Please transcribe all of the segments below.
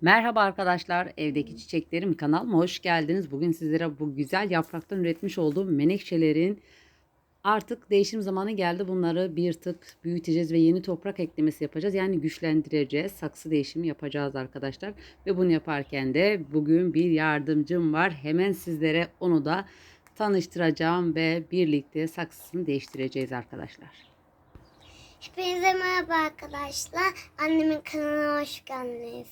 Merhaba arkadaşlar, evdeki çiçeklerim kanalıma hoş geldiniz. Bugün sizlere bu güzel yapraktan üretmiş olduğum menekşelerin artık değişim zamanı geldi. Bunları bir tık büyüteceğiz ve yeni toprak eklemesi yapacağız. Yani güçlendireceğiz, saksı değişimi yapacağız arkadaşlar. Ve bunu yaparken de bugün bir yardımcım var. Hemen sizlere onu da tanıştıracağım ve birlikte saksısını değiştireceğiz arkadaşlar. Hepinize merhaba arkadaşlar. Annemin kanalına hoş geldiniz.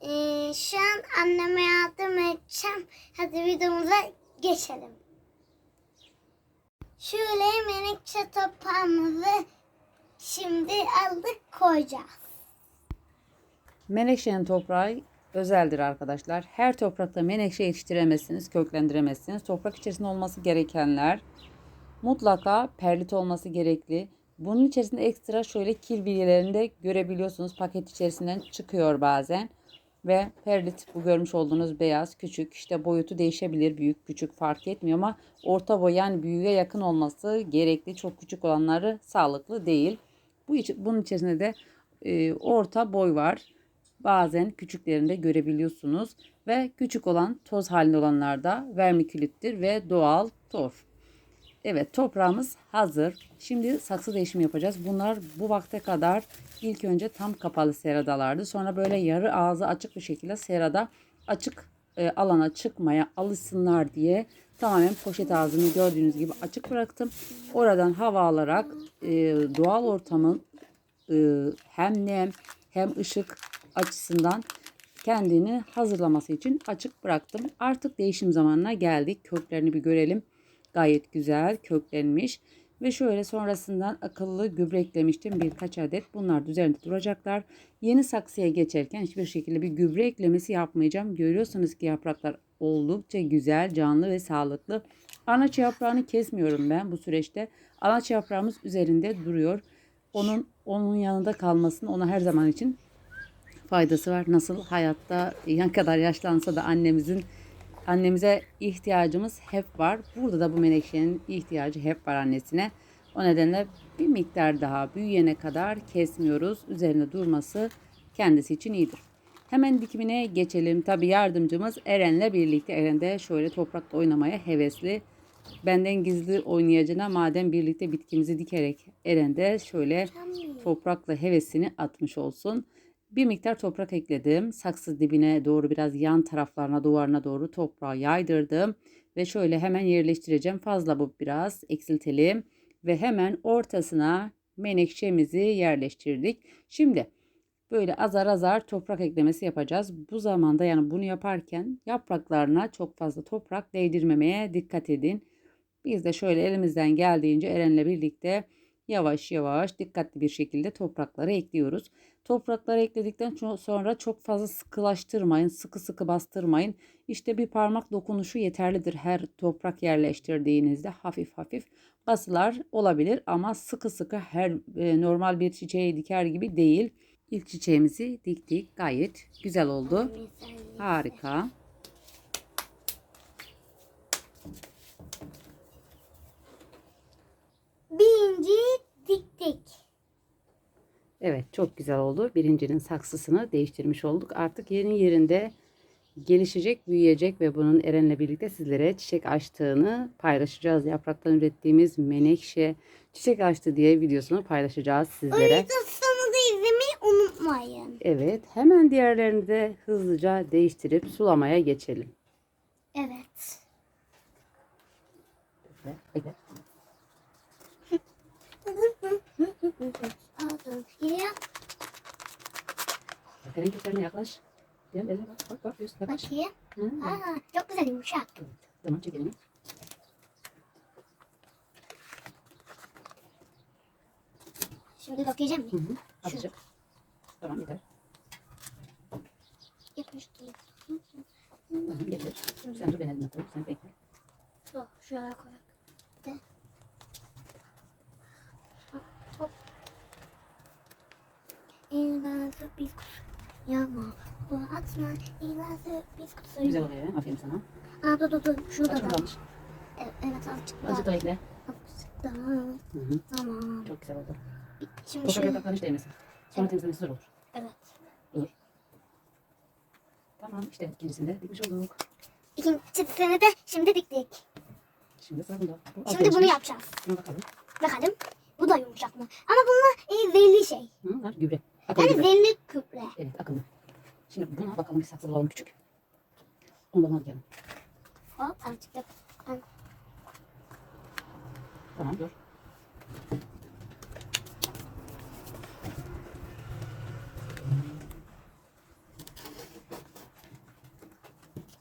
Ee, şu an anneme yardım edeceğim. Hadi videomuza geçelim. Şöyle menekşe toprağımızı şimdi aldık koyacağız. Menekşenin toprağı özeldir arkadaşlar. Her toprakta menekşe yetiştiremezsiniz, köklendiremezsiniz. Toprak içerisinde olması gerekenler mutlaka perlit olması gerekli. Bunun içerisinde ekstra şöyle kil bilgilerini de görebiliyorsunuz. Paket içerisinden çıkıyor bazen. Ve perlit bu görmüş olduğunuz beyaz küçük işte boyutu değişebilir büyük küçük fark etmiyor ama orta boy yani büyüğe yakın olması gerekli. Çok küçük olanları sağlıklı değil. Bu bunun içerisinde de e, orta boy var. Bazen küçüklerinde görebiliyorsunuz ve küçük olan toz halinde olanlarda vermikülittir ve doğal torf. Evet toprağımız hazır. Şimdi saksı değişimi yapacağız. Bunlar bu vakte kadar ilk önce tam kapalı seradalardı. Sonra böyle yarı ağzı açık bir şekilde serada açık e, alana çıkmaya alışsınlar diye tamamen poşet ağzını gördüğünüz gibi açık bıraktım. Oradan hava alarak e, doğal ortamın e, hem nem hem ışık açısından kendini hazırlaması için açık bıraktım. Artık değişim zamanına geldik. Köklerini bir görelim. Gayet güzel köklenmiş. Ve şöyle sonrasından akıllı gübre eklemiştim birkaç adet. Bunlar üzerinde duracaklar. Yeni saksıya geçerken hiçbir şekilde bir gübre eklemesi yapmayacağım. Görüyorsunuz ki yapraklar oldukça güzel, canlı ve sağlıklı. Anaç yaprağını kesmiyorum ben bu süreçte. Anaç yaprağımız üzerinde duruyor. Onun onun yanında kalmasının ona her zaman için faydası var. Nasıl hayatta ne kadar yaşlansa da annemizin annemize ihtiyacımız hep var. Burada da bu menekşenin ihtiyacı hep var annesine. O nedenle bir miktar daha büyüyene kadar kesmiyoruz. Üzerinde durması kendisi için iyidir. Hemen dikimine geçelim. Tabi yardımcımız Eren'le birlikte. Eren de şöyle toprakta oynamaya hevesli. Benden gizli oynayacağına madem birlikte bitkimizi dikerek Eren de şöyle toprakla hevesini atmış olsun. Bir miktar toprak ekledim. Saksı dibine doğru biraz yan taraflarına duvarına doğru toprağı yaydırdım. Ve şöyle hemen yerleştireceğim. Fazla bu biraz eksiltelim. Ve hemen ortasına menekşemizi yerleştirdik. Şimdi böyle azar azar toprak eklemesi yapacağız. Bu zamanda yani bunu yaparken yapraklarına çok fazla toprak değdirmemeye dikkat edin. Biz de şöyle elimizden geldiğince Eren'le birlikte yavaş yavaş dikkatli bir şekilde toprakları ekliyoruz. Toprakları ekledikten sonra çok fazla sıkılaştırmayın, sıkı sıkı bastırmayın. İşte bir parmak dokunuşu yeterlidir her toprak yerleştirdiğinizde hafif hafif basılar olabilir ama sıkı sıkı her e, normal bir çiçeği diker gibi değil. İlk çiçeğimizi diktik gayet güzel oldu. Harika. Birinci. Evet çok güzel oldu. Birincinin saksısını değiştirmiş olduk. Artık yeni yerinde gelişecek, büyüyecek ve bunun Eren'le birlikte sizlere çiçek açtığını paylaşacağız. Yapraktan ürettiğimiz menekşe çiçek açtı diye videosunu paylaşacağız sizlere. da izlemeyi unutmayın. Evet hemen diğerlerini de hızlıca değiştirip sulamaya geçelim. Evet. Bekle. Aldım. Ya Eren köklerine yaklaş. Gel eline bak bak bak üstüne bak. bakayım. Hı, Aa, çok güzel yumuşak. evet. Tamam çek elini. Şimdi Hı mı? hı. Azıcık. Tamam yeter. Yapıştır. Tamam getir. Sen dur ben eline koy. Sen bekle. Dur, şöyle koyalım. De. Hop, hop. Yapma. Bu atma. İlan sürpriz kutusu. Güzel oluyor. ya. Aferin sana. Aa, dur dur dur. Şurada da. Evet, evet azıcık daha. Azıcık da ekle. Azıcık daha. Hı hı. Tamam. Çok güzel oldu. Şimdi Toprak şöyle. yaprakları hiç değmesin. Sonra temizlemesi zor olur. Evet. Dur. Tamam işte ikincisini de dikmiş olduk. İkincisini de şimdi diktik. Şimdi sıra bunda. Bu Şimdi bunu yapacağız. Şuna bakalım. Bakalım. Bu da yumuşak mı? Ama bunlar e, zehirli şey. Var gübre. Akıllı zehirli küple. Evet akıllı. Şimdi buna bakalım bir saksı bulalım küçük. Onu da alalım. Hop azıcık da. Tamam dur.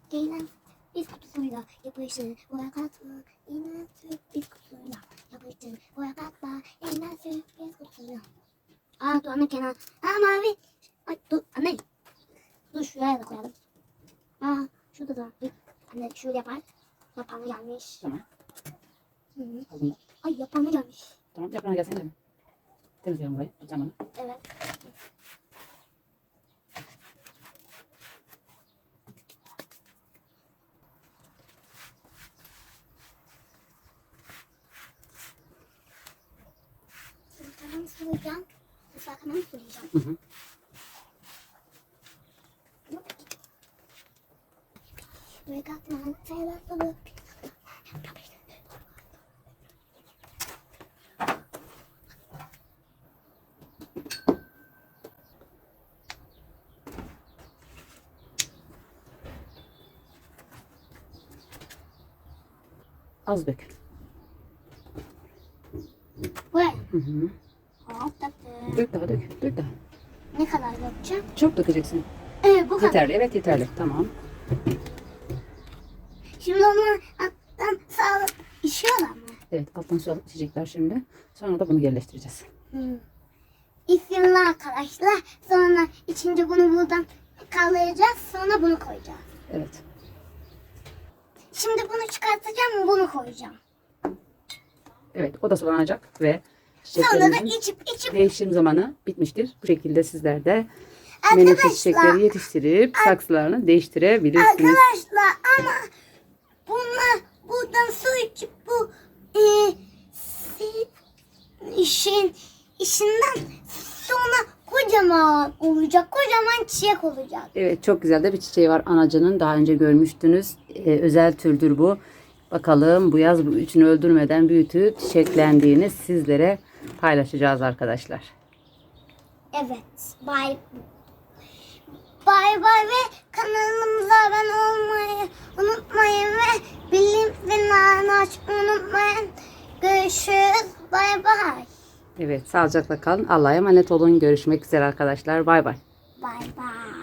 Gelen biz kutusuyla yapıştır. Boya katma. İğne sür biz kutusuyla yapıştır. Boya katma. İğne sür biz kutusuyla. Aa dur anne kenar. Aa mavi. Ay dur anne. Dur şuraya da koyalım. Aa şurada da. Anne şöyle yapar. Yapanı gelmiş. Tamam. Hı -hı. Al bunu. Ay yapanı gelmiş. Tamam yaprağına gelsene de. Temizliyorum burayı. Tutacağım onu. Evet. Tamam sulayacağım. Islaklamamı sulayacağım. Hı hı. We got my tailor for the Az dök. Buraya. Hı hı. Dök daha dök. Dök daha. Ne kadar yapacağım? Çok dökeceksin. Evet bu kadar. Yeterli. Evet yeterli. Tamam. Şimdi onu alttan sağ işiyorlar mı? Evet alttan su alıp içecekler şimdi. Sonra da bunu yerleştireceğiz. Hmm. İsimli arkadaşlar. Sonra içince bunu buradan kaldıracağız. Sonra bunu koyacağız. Evet. Şimdi bunu çıkartacağım bunu koyacağım. Evet o da sulanacak ve Sonra da içip içip değişim zamanı bitmiştir. Bu şekilde sizler de menekşe çiçekleri yetiştirip saksılarını değiştirebilirsiniz. arkadaşlar ama bunlar buradan su içip bu e, si- işin işinden sonra kocaman olacak. Kocaman çiçek olacak. Evet çok güzel de bir çiçeği var anacının. Daha önce görmüştünüz. Ee, özel türdür bu. Bakalım bu yaz bu üçünü öldürmeden büyütüp çiçeklendiğini sizlere paylaşacağız arkadaşlar. Evet. Bay bay bay ve kanalımıza abone olmayı unutmayın ve bildirim zilini açmayı unutmayın. Görüşürüz. Bay bay. Evet sağlıcakla kalın. Allah'a emanet olun. Görüşmek üzere arkadaşlar. Bay bay. Bay bay.